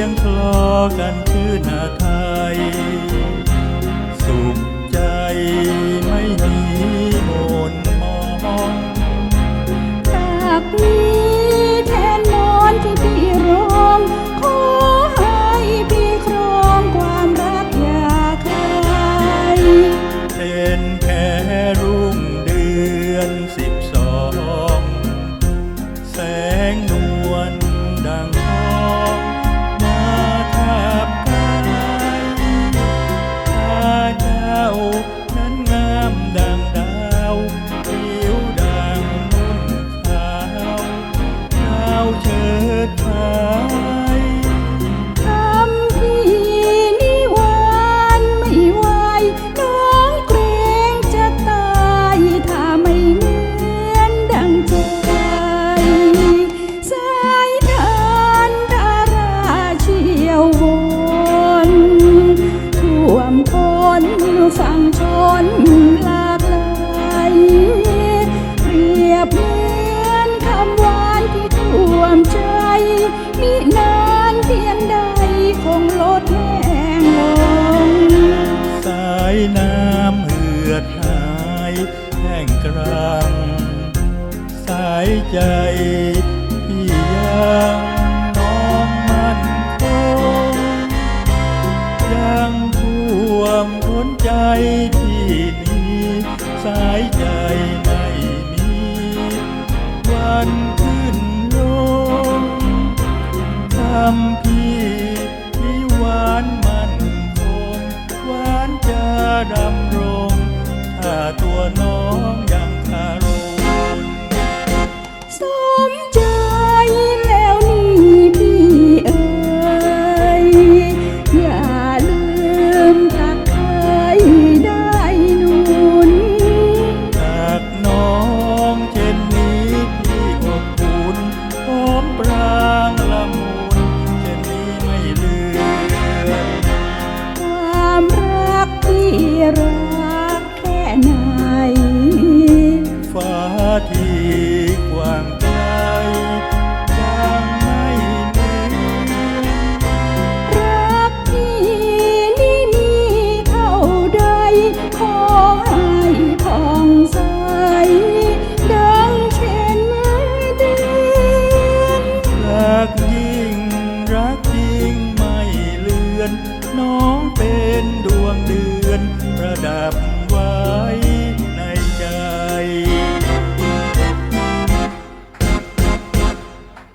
ยงคลอกันคือหน้าท ท่วมใจมินานเพียงใดคงลดแห้งลง สายน้ำเหือดหายแห้งกรัง สายใจที่ยังน้องมันคงยังท่วมท้นใจที่นี้สายใจำพี่ที่หวานมันคงหวานจะดำรง ถ้าตัวน้องยังคาร ที่กว้างไกลยังไม่เหมือนรักที่นี่มีเท่าใดขอให้ผ่องใสดังเช่นเดือนรักยิ่งรักจริงไม่เลือน น้องเป็นดวงเดือนประดับ